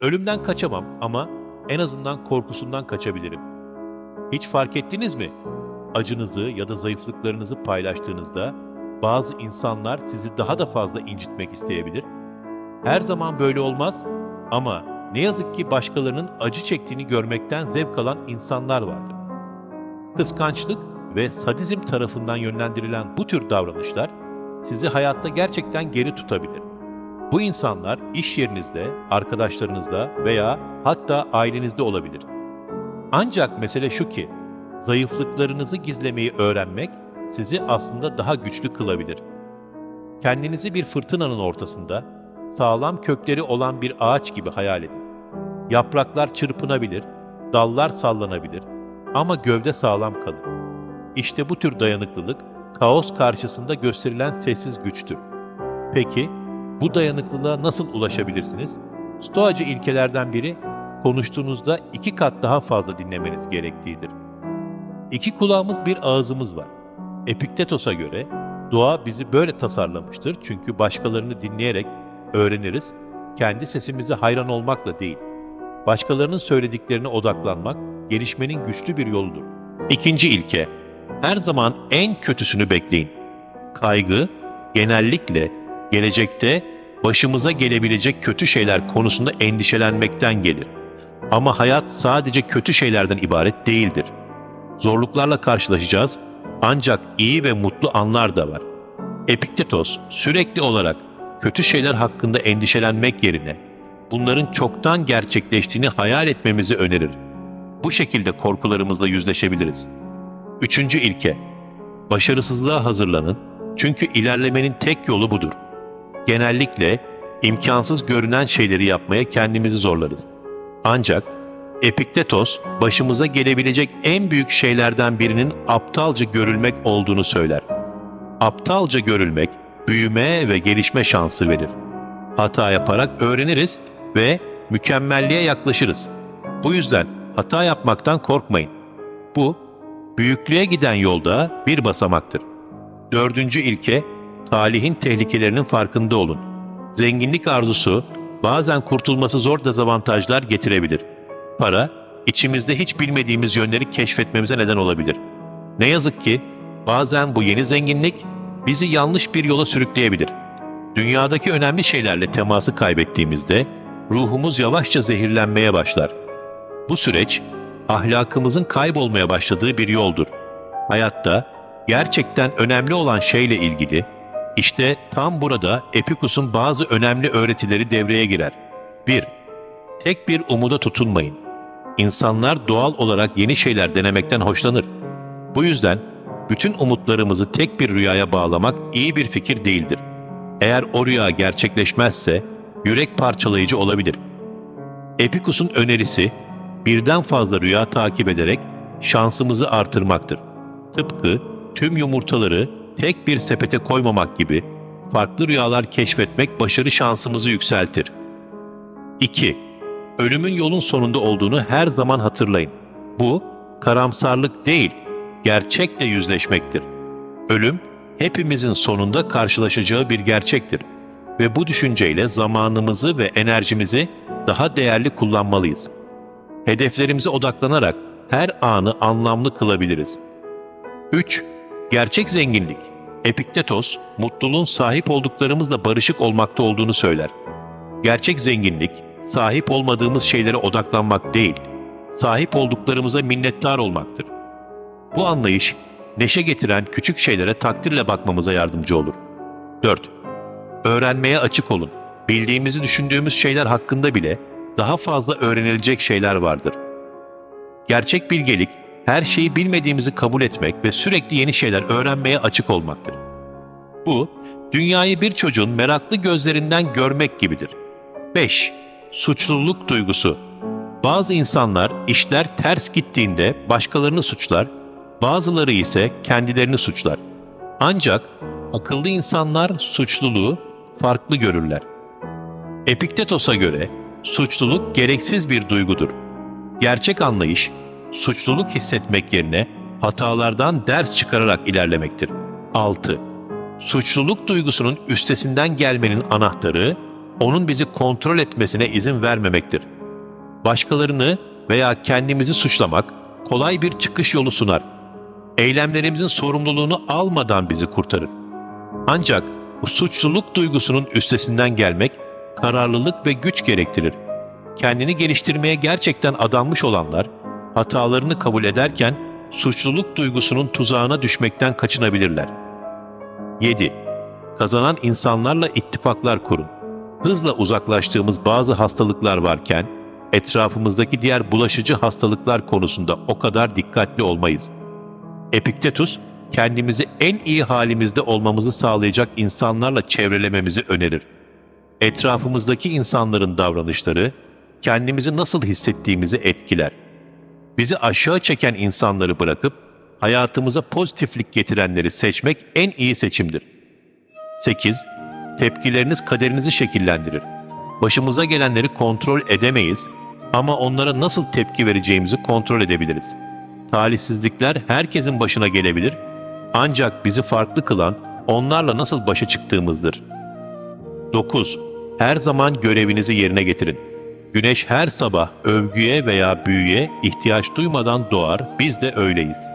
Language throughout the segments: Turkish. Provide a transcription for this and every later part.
Ölümden kaçamam ama en azından korkusundan kaçabilirim. Hiç fark ettiniz mi? Acınızı ya da zayıflıklarınızı paylaştığınızda bazı insanlar sizi daha da fazla incitmek isteyebilir. Her zaman böyle olmaz ama ne yazık ki başkalarının acı çektiğini görmekten zevk alan insanlar vardır. Kıskançlık ve sadizm tarafından yönlendirilen bu tür davranışlar sizi hayatta gerçekten geri tutabilir. Bu insanlar iş yerinizde, arkadaşlarınızda veya hatta ailenizde olabilir. Ancak mesele şu ki, zayıflıklarınızı gizlemeyi öğrenmek sizi aslında daha güçlü kılabilir. Kendinizi bir fırtınanın ortasında, sağlam kökleri olan bir ağaç gibi hayal edin. Yapraklar çırpınabilir, dallar sallanabilir ama gövde sağlam kalır. İşte bu tür dayanıklılık, kaos karşısında gösterilen sessiz güçtür. Peki, bu dayanıklılığa nasıl ulaşabilirsiniz? Stoacı ilkelerden biri, konuştuğunuzda iki kat daha fazla dinlemeniz gerektiğidir. İki kulağımız bir ağzımız var. Epiktetos'a göre doğa bizi böyle tasarlamıştır çünkü başkalarını dinleyerek öğreniriz, kendi sesimize hayran olmakla değil. Başkalarının söylediklerine odaklanmak, gelişmenin güçlü bir yoludur. İkinci ilke, her zaman en kötüsünü bekleyin. Kaygı, genellikle gelecekte başımıza gelebilecek kötü şeyler konusunda endişelenmekten gelir. Ama hayat sadece kötü şeylerden ibaret değildir. Zorluklarla karşılaşacağız ancak iyi ve mutlu anlar da var. Epiktetos sürekli olarak kötü şeyler hakkında endişelenmek yerine bunların çoktan gerçekleştiğini hayal etmemizi önerir. Bu şekilde korkularımızla yüzleşebiliriz. Üçüncü ilke, başarısızlığa hazırlanın çünkü ilerlemenin tek yolu budur. Genellikle imkansız görünen şeyleri yapmaya kendimizi zorlarız. Ancak Epiktetos başımıza gelebilecek en büyük şeylerden birinin aptalca görülmek olduğunu söyler. Aptalca görülmek büyüme ve gelişme şansı verir. Hata yaparak öğreniriz ve mükemmelliğe yaklaşırız. Bu yüzden hata yapmaktan korkmayın. Bu büyüklüğe giden yolda bir basamaktır. Dördüncü ilke, talihin tehlikelerinin farkında olun. Zenginlik arzusu bazen kurtulması zor dezavantajlar getirebilir. Para, içimizde hiç bilmediğimiz yönleri keşfetmemize neden olabilir. Ne yazık ki bazen bu yeni zenginlik bizi yanlış bir yola sürükleyebilir. Dünyadaki önemli şeylerle teması kaybettiğimizde ruhumuz yavaşça zehirlenmeye başlar. Bu süreç ahlakımızın kaybolmaya başladığı bir yoldur. Hayatta gerçekten önemli olan şeyle ilgili işte tam burada Epikus'un bazı önemli öğretileri devreye girer. 1. Tek bir umuda tutunmayın. İnsanlar doğal olarak yeni şeyler denemekten hoşlanır. Bu yüzden bütün umutlarımızı tek bir rüyaya bağlamak iyi bir fikir değildir. Eğer o rüya gerçekleşmezse yürek parçalayıcı olabilir. Epikus'un önerisi birden fazla rüya takip ederek şansımızı artırmaktır. Tıpkı tüm yumurtaları tek bir sepete koymamak gibi farklı rüyalar keşfetmek başarı şansımızı yükseltir. 2. Ölümün yolun sonunda olduğunu her zaman hatırlayın. Bu karamsarlık değil, gerçekle yüzleşmektir. Ölüm hepimizin sonunda karşılaşacağı bir gerçektir ve bu düşünceyle zamanımızı ve enerjimizi daha değerli kullanmalıyız. Hedeflerimize odaklanarak her anı anlamlı kılabiliriz. 3. Gerçek zenginlik. Epiktetos, mutluluğun sahip olduklarımızla barışık olmakta olduğunu söyler. Gerçek zenginlik, sahip olmadığımız şeylere odaklanmak değil, sahip olduklarımıza minnettar olmaktır. Bu anlayış, neşe getiren küçük şeylere takdirle bakmamıza yardımcı olur. 4. Öğrenmeye açık olun. Bildiğimizi düşündüğümüz şeyler hakkında bile daha fazla öğrenilecek şeyler vardır. Gerçek bilgelik, her şeyi bilmediğimizi kabul etmek ve sürekli yeni şeyler öğrenmeye açık olmaktır. Bu, dünyayı bir çocuğun meraklı gözlerinden görmek gibidir. 5. Suçluluk duygusu. Bazı insanlar işler ters gittiğinde başkalarını suçlar, bazıları ise kendilerini suçlar. Ancak akıllı insanlar suçluluğu farklı görürler. Epiktetos'a göre suçluluk gereksiz bir duygudur. Gerçek anlayış, suçluluk hissetmek yerine hatalardan ders çıkararak ilerlemektir. 6. Suçluluk duygusunun üstesinden gelmenin anahtarı onun bizi kontrol etmesine izin vermemektir. Başkalarını veya kendimizi suçlamak kolay bir çıkış yolu sunar. Eylemlerimizin sorumluluğunu almadan bizi kurtarır. Ancak bu suçluluk duygusunun üstesinden gelmek kararlılık ve güç gerektirir. Kendini geliştirmeye gerçekten adanmış olanlar hatalarını kabul ederken suçluluk duygusunun tuzağına düşmekten kaçınabilirler. 7. Kazanan insanlarla ittifaklar kurun. Hızla uzaklaştığımız bazı hastalıklar varken etrafımızdaki diğer bulaşıcı hastalıklar konusunda o kadar dikkatli olmayız. Epiktetus, kendimizi en iyi halimizde olmamızı sağlayacak insanlarla çevrelememizi önerir. Etrafımızdaki insanların davranışları, kendimizi nasıl hissettiğimizi etkiler. Bizi aşağı çeken insanları bırakıp, hayatımıza pozitiflik getirenleri seçmek en iyi seçimdir. 8. Tepkileriniz kaderinizi şekillendirir. Başımıza gelenleri kontrol edemeyiz ama onlara nasıl tepki vereceğimizi kontrol edebiliriz. Talihsizlikler herkesin başına gelebilir ancak bizi farklı kılan onlarla nasıl başa çıktığımızdır. 9. Her zaman görevinizi yerine getirin. Güneş her sabah övgüye veya büyüye ihtiyaç duymadan doğar, biz de öyleyiz.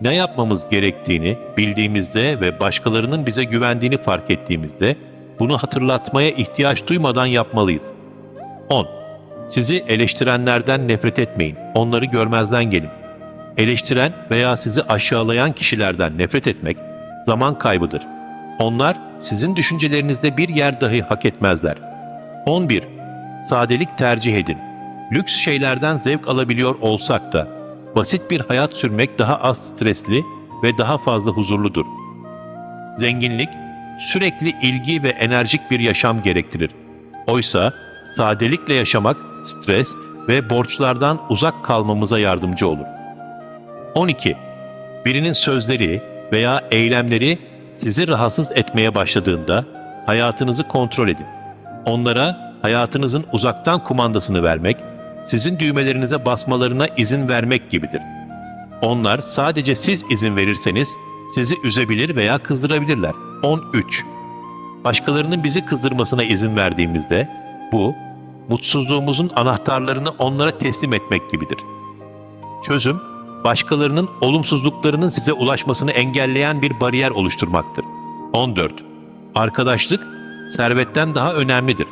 Ne yapmamız gerektiğini bildiğimizde ve başkalarının bize güvendiğini fark ettiğimizde bunu hatırlatmaya ihtiyaç duymadan yapmalıyız. 10. Sizi eleştirenlerden nefret etmeyin, onları görmezden gelin. Eleştiren veya sizi aşağılayan kişilerden nefret etmek zaman kaybıdır. Onlar sizin düşüncelerinizde bir yer dahi hak etmezler. 11. Sadelik tercih edin. Lüks şeylerden zevk alabiliyor olsak da basit bir hayat sürmek daha az stresli ve daha fazla huzurludur. Zenginlik sürekli ilgi ve enerjik bir yaşam gerektirir. Oysa sadelikle yaşamak stres ve borçlardan uzak kalmamıza yardımcı olur. 12. Birinin sözleri veya eylemleri sizi rahatsız etmeye başladığında hayatınızı kontrol edin. Onlara hayatınızın uzaktan kumandasını vermek, sizin düğmelerinize basmalarına izin vermek gibidir. Onlar sadece siz izin verirseniz sizi üzebilir veya kızdırabilirler. 13. Başkalarının bizi kızdırmasına izin verdiğimizde bu mutsuzluğumuzun anahtarlarını onlara teslim etmek gibidir. Çözüm başkalarının olumsuzluklarının size ulaşmasını engelleyen bir bariyer oluşturmaktır. 14. Arkadaşlık servetten daha önemlidir.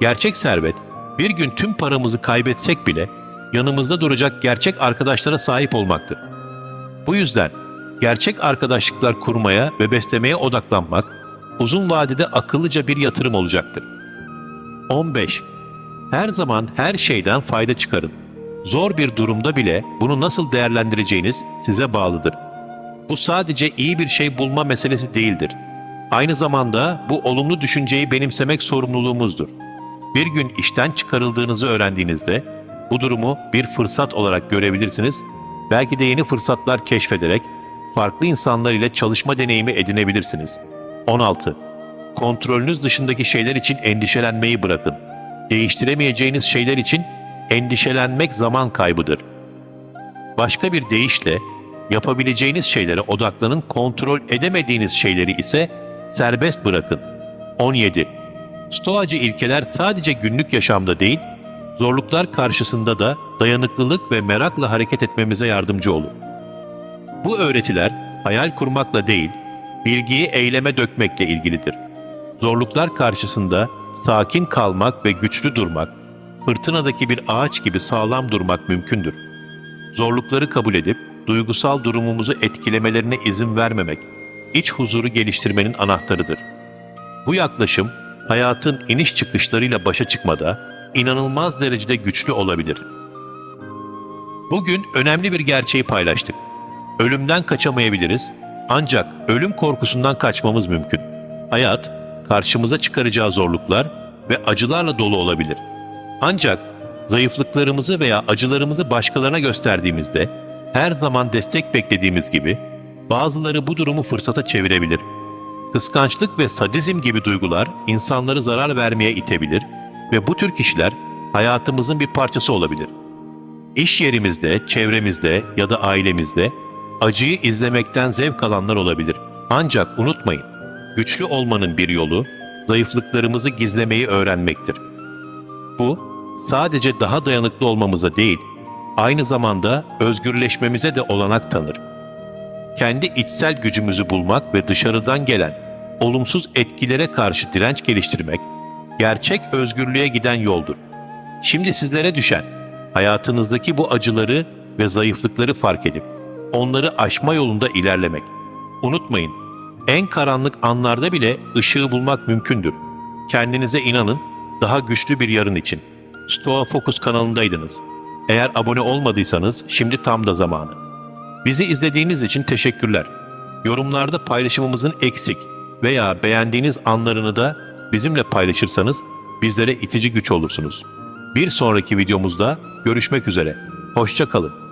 Gerçek servet bir gün tüm paramızı kaybetsek bile yanımızda duracak gerçek arkadaşlara sahip olmaktır. Bu yüzden gerçek arkadaşlıklar kurmaya ve beslemeye odaklanmak uzun vadede akıllıca bir yatırım olacaktır. 15. Her zaman her şeyden fayda çıkarın. Zor bir durumda bile bunu nasıl değerlendireceğiniz size bağlıdır. Bu sadece iyi bir şey bulma meselesi değildir. Aynı zamanda bu olumlu düşünceyi benimsemek sorumluluğumuzdur. Bir gün işten çıkarıldığınızı öğrendiğinizde bu durumu bir fırsat olarak görebilirsiniz. Belki de yeni fırsatlar keşfederek farklı insanlar ile çalışma deneyimi edinebilirsiniz. 16. Kontrolünüz dışındaki şeyler için endişelenmeyi bırakın. Değiştiremeyeceğiniz şeyler için endişelenmek zaman kaybıdır. Başka bir deyişle yapabileceğiniz şeylere odaklanın, kontrol edemediğiniz şeyleri ise serbest bırakın. 17. Stoacı ilkeler sadece günlük yaşamda değil, zorluklar karşısında da dayanıklılık ve merakla hareket etmemize yardımcı olur. Bu öğretiler hayal kurmakla değil, bilgiyi eyleme dökmekle ilgilidir. Zorluklar karşısında sakin kalmak ve güçlü durmak, fırtınadaki bir ağaç gibi sağlam durmak mümkündür. Zorlukları kabul edip duygusal durumumuzu etkilemelerine izin vermemek, iç huzuru geliştirmenin anahtarıdır. Bu yaklaşım hayatın iniş çıkışlarıyla başa çıkmada inanılmaz derecede güçlü olabilir. Bugün önemli bir gerçeği paylaştık. Ölümden kaçamayabiliriz ancak ölüm korkusundan kaçmamız mümkün. Hayat karşımıza çıkaracağı zorluklar ve acılarla dolu olabilir. Ancak zayıflıklarımızı veya acılarımızı başkalarına gösterdiğimizde her zaman destek beklediğimiz gibi bazıları bu durumu fırsata çevirebilir. Kıskançlık ve sadizm gibi duygular insanları zarar vermeye itebilir ve bu tür kişiler hayatımızın bir parçası olabilir. İş yerimizde, çevremizde ya da ailemizde acıyı izlemekten zevk alanlar olabilir. Ancak unutmayın, güçlü olmanın bir yolu zayıflıklarımızı gizlemeyi öğrenmektir. Bu sadece daha dayanıklı olmamıza değil, aynı zamanda özgürleşmemize de olanak tanır. Kendi içsel gücümüzü bulmak ve dışarıdan gelen olumsuz etkilere karşı direnç geliştirmek gerçek özgürlüğe giden yoldur. Şimdi sizlere düşen hayatınızdaki bu acıları ve zayıflıkları fark edip onları aşma yolunda ilerlemek. Unutmayın, en karanlık anlarda bile ışığı bulmak mümkündür. Kendinize inanın, daha güçlü bir yarın için. Stoa Focus kanalındaydınız. Eğer abone olmadıysanız şimdi tam da zamanı. Bizi izlediğiniz için teşekkürler. Yorumlarda paylaşımımızın eksik veya beğendiğiniz anlarını da bizimle paylaşırsanız bizlere itici güç olursunuz. Bir sonraki videomuzda görüşmek üzere. Hoşça kalın.